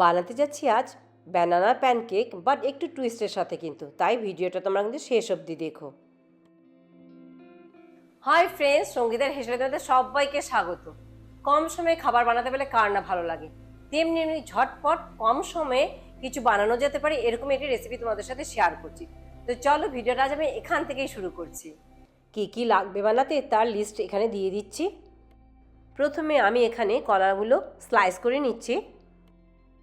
বানাতে যাচ্ছি আজ ব্যানানা প্যানকেক বাট একটু টুইস্টের সাথে কিন্তু। তাই ভিডিওটা তোমরা কিন্তু শেষ অবধি দেখো। হাই ফ্রেন্ডস সঙ্গীতের হেসে তোমাদের সবাইকে স্বাগত। কম সময়ে খাবার বানাতে পেলে কার না ভালো লাগে? তেমনি এমনি ঝটপট কম সময়ে কিছু বানানো যেতে পারে এরকম একটি রেসিপি তোমাদের সাথে শেয়ার করছি। তো চলো ভিডিওটা আজ আমি এখান থেকেই শুরু করছি। কি কি লাগবে বানাতে তার লিস্ট এখানে দিয়ে দিচ্ছি। প্রথমে আমি এখানে কলাগুলো স্লাইস করে নিচ্ছি।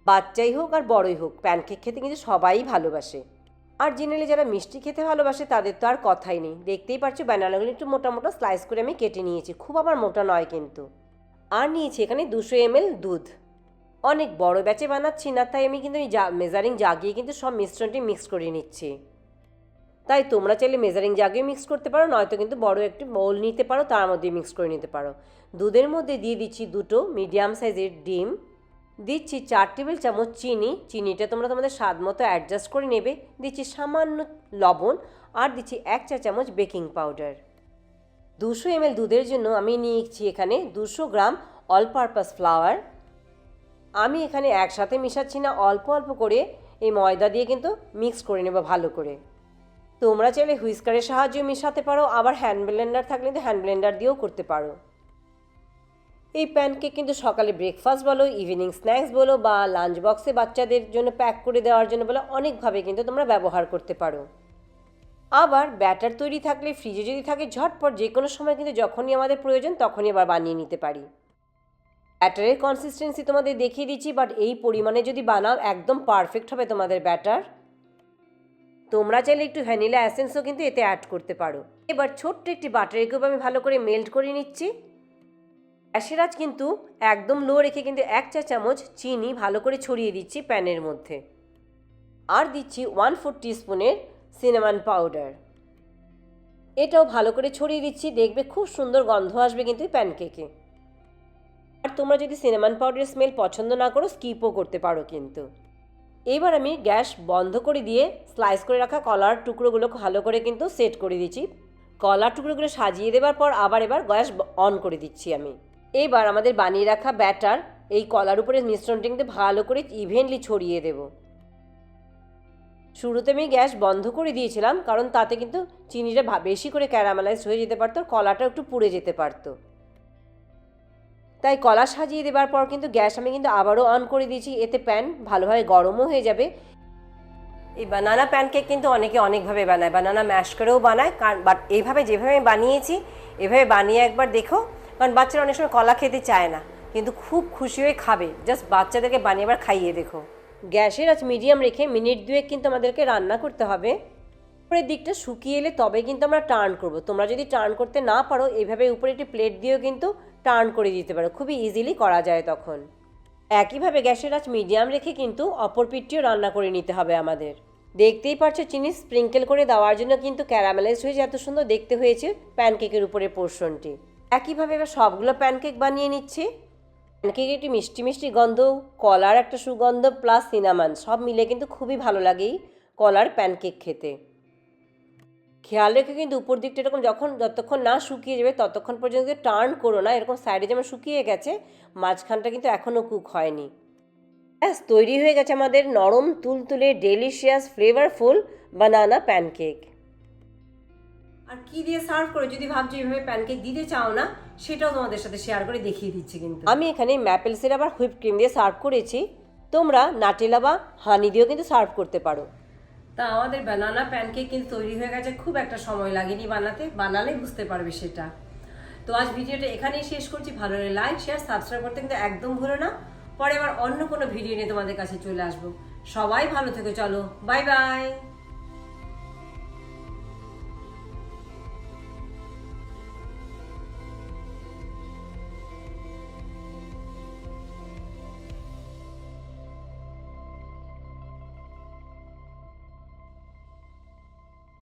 বাচ্চাই হোক আর বড়ই হোক প্যানকেক খেতে কিন্তু সবাই ভালোবাসে। আর জেনারেলি যারা মিষ্টি খেতে ভালোবাসে, তাদের তো আর কথাই নেই। দেখতেই পারছ ব্যানানাগুলো একটু মোটা মোটা স্লাইস করে আমি কেটে নিয়েছি। খুব আমার মোটা নয় কিন্তু। আর নিয়েছি এখানে দুশো এমএল দুধ। অনেক বড় ব্যাচে বানাচ্ছি না, তাই আমি কিন্তু এই মেজারিং জাগিয়ে কিন্তু সব মিশ্রণটি মিক্স করে নিচ্ছি। তাই তোমরা চাইলে মেজারিং জাগিয়ে মিক্স করতে পারো, নয়তো কিন্তু বড় একটি বোল নিতে পারো, তার মধ্যে মিক্স করে নিতে পারো। দুধের মধ্যে দিয়ে দিচ্ছি দুটো মিডিয়াম সাইজের ডিম। দিচ্ছি চার টেবিল চামচ চিনি, চিনিটা তোমরা তোমাদের স্বাদ মতো অ্যাডজাস্ট করে নেবে। দিচ্ছি সামান্য লবণ আর দিচ্ছি এক চা চামচ বেকিং পাউডার দুশো এমএল দুধের জন্য আমি নিয়েছি এখানে দুশো গ্রাম অল পারপাস ফ্লাওয়ার আমি এখানে একসাথে মিশাচ্ছি না, অল্প অল্প করে এই ময়দা দিয়ে কিন্তু মিক্স করে নেব ভালো করে। তোমরা চাইলে হুইস্কারের সাহায্যে মেশাতে পারো, আবার হ্যান্ড ব্লেন্ডার থাকলে তো হ্যান্ড ব্লেন্ডার দিয়েও করতে পারো। এই প্যানকেক কিন্তু সকালে ব্রেকফাস্ট বলো ইভিনিং স্ন্যাক্স বলো বা লাঞ্চ বক্সে বাচ্চাদের জন্য প্যাক করে দেওয়ার জন্য বলো, অনেকভাবে কিন্তু তোমরা ব্যবহার করতে পারো। আবার ব্যাটার তৈরি থাকলে ফ্রিজে যদি থাকে, ঝটপট যে কোনো সময় কিন্তু যখনই আমাদের প্রয়োজন তখনই আবার বানিয়ে নিতে পারি। ব্যাটারের কনসিস্টেন্সি তোমাদের দেখিয়ে দিচ্ছি বাট এই পরিমাণে যদি বানাও, একদম পারফেক্ট হবে তোমাদের ব্যাটার তোমরা চাইলে একটু ভ্যানিলা অ্যাসেন্সও কিন্তু এতে অ্যাড করতে পারো। এবার ছোট্ট একটি বাটার কিউব আমি ভালো করে মেল্ট করে নিচ্ছি। গ্যাসের আজ কিন্তু একদম লো রেখে কিন্তু এক চা চামচ চিনি ভালো করে ছড়িয়ে দিচ্ছি প্যানের মধ্যে। আর দিচ্ছি ওয়ান ফোর টিস্পুনের সিনেমান পাউডার এটাও ভালো করে ছড়িয়ে দিচ্ছি, দেখবে খুব সুন্দর গন্ধ আসবে কিন্তু প্যানকেকে আর তোমরা যদি সিনেমান পাউডারের স্মেল পছন্দ না করো স্কিপও করতে পারো কিন্তু। এবার আমি গ্যাস বন্ধ করে দিয়ে স্লাইস করে রাখা কলার টুকরোগুলো ভালো করে কিন্তু সেট করে দিচ্ছি। কলার টুকরোগুলো সাজিয়ে দেওয়ার পর আবার এবার গ্যাস অন করে দিচ্ছি আমি। এবার আমাদের বানিয়ে রাখা ব্যাটার, এই কলার উপরে মিশ্রণটা কিন্তু ভালো করে ইভেনলি ছড়িয়ে দেব। শুরুতে আমি গ্যাস বন্ধ করে দিয়েছিলাম, কারণ তাতে কিন্তু চিনিটা বেশি করে ক্যারামেলাইজ হয়ে যেতে পারতো, কলাটা একটু পুড়ে যেতে পারতো। তাই কলা সাজিয়ে দেওয়ার পর কিন্তু গ্যাস আমি কিন্তু আবারও অন করে দিয়েছি, এতে প্যান ভালোভাবে গরমও হয়ে যাবে। এই বানানা প্যানকেক কিন্তু অনেকে অনেকভাবে বানায় বানানা ম্যাশ করেও বানায় কারণ বাট এইভাবে যেভাবে আমি বানিয়েছি, এভাবে বানিয়ে একবার দেখো কারণ বাচ্চারা অনেক সময় কলা খেতে চায় না, কিন্তু খুব খুশি হয়ে খাবে। জাস্ট বাচ্চাদেরকে বানিয়ে আবার খাইয়ে দেখো। গ্যাসের আজ মিডিয়াম রেখে মিনিট দুয়েক কিন্তু আমাদেরকে রান্না করতে হবে। উপরের দিকটা শুকিয়ে এলে তবে কিন্তু আমরা টার্ন করব। তোমরা যদি টার্ন করতে না পারো এইভাবে উপরে একটি প্লেট দিয়েও কিন্তু টার্ন করে দিতে পারো। খুবই ইজিলি করা যায় তখন। একইভাবে গ্যাসের আঁচ মিডিয়াম রেখে কিন্তু অপর পিঠটিও রান্না করে নিতে হবে আমাদের। দেখতেই পারছ, চিনি স্প্রিঙ্কেল করে দেওয়ার জন্য কিন্তু ক্যারামেলাইজ হয়েছে এত সুন্দর দেখতে হয়েছে প্যানকেকের উপরে পোর্শনটি একইভাবে এবার সবগুলো প্যানকেক বানিয়ে নিচ্ছি। প্যানকেক একটি মিষ্টি মিষ্টি গন্ধ, কলার একটা সুগন্ধ প্লাস সিনামান সব মিলে কিন্তু খুবই ভালো লাগে এই কলার প্যানকেক খেতে। খেয়াল রেখে কিন্তু উপর দিকটা এরকম যখন যতক্ষণ না শুকিয়ে যাবে ততক্ষণ পর্যন্ত টার্ন করো না, এরকম সাইডে যেমন শুকিয়ে গেছে, মাঝখানটা কিন্তু এখনও কুক হয়নি। ব্যাস, তৈরি হয়ে গেছে আমাদের নরম, তুলতুলে ডেলিশিয়াস ফ্লেভারফুল বানানা প্যানকেক আর কি দিয়ে সার্ভ করে যদি ভাবছ এইভাবে প্যানকেক দিতে চাও না সেটাও তোমাদের সাথে শেয়ার করে দেখিয়ে দিচ্ছি কিন্তু। আমি এখানে ম্যাপেল সিরাপ আর হুইপ ক্রিম দিয়ে সার্ভ করেছি। তোমরা নাটেলা বা হানি দিয়েও কিন্তু সার্ভ করতে পারো। তা আমাদের বানানা প্যানকেক কিন্তু তৈরি হয়ে গেছে খুব একটা সময় লাগেনি বানাতে বানালে বুঝতে পারবে সেটা। তো আজ ভিডিওটা এখানেই শেষ করছি ভালো লাগলে লাইক শেয়ার সাবস্ক্রাইব করতে কিন্তু একদম ভুলো না। পরে আবার অন্য কোনো ভিডিও নিয়ে তোমাদের কাছে চলে আসব। সবাই ভালো থেকো চলো বাই বাই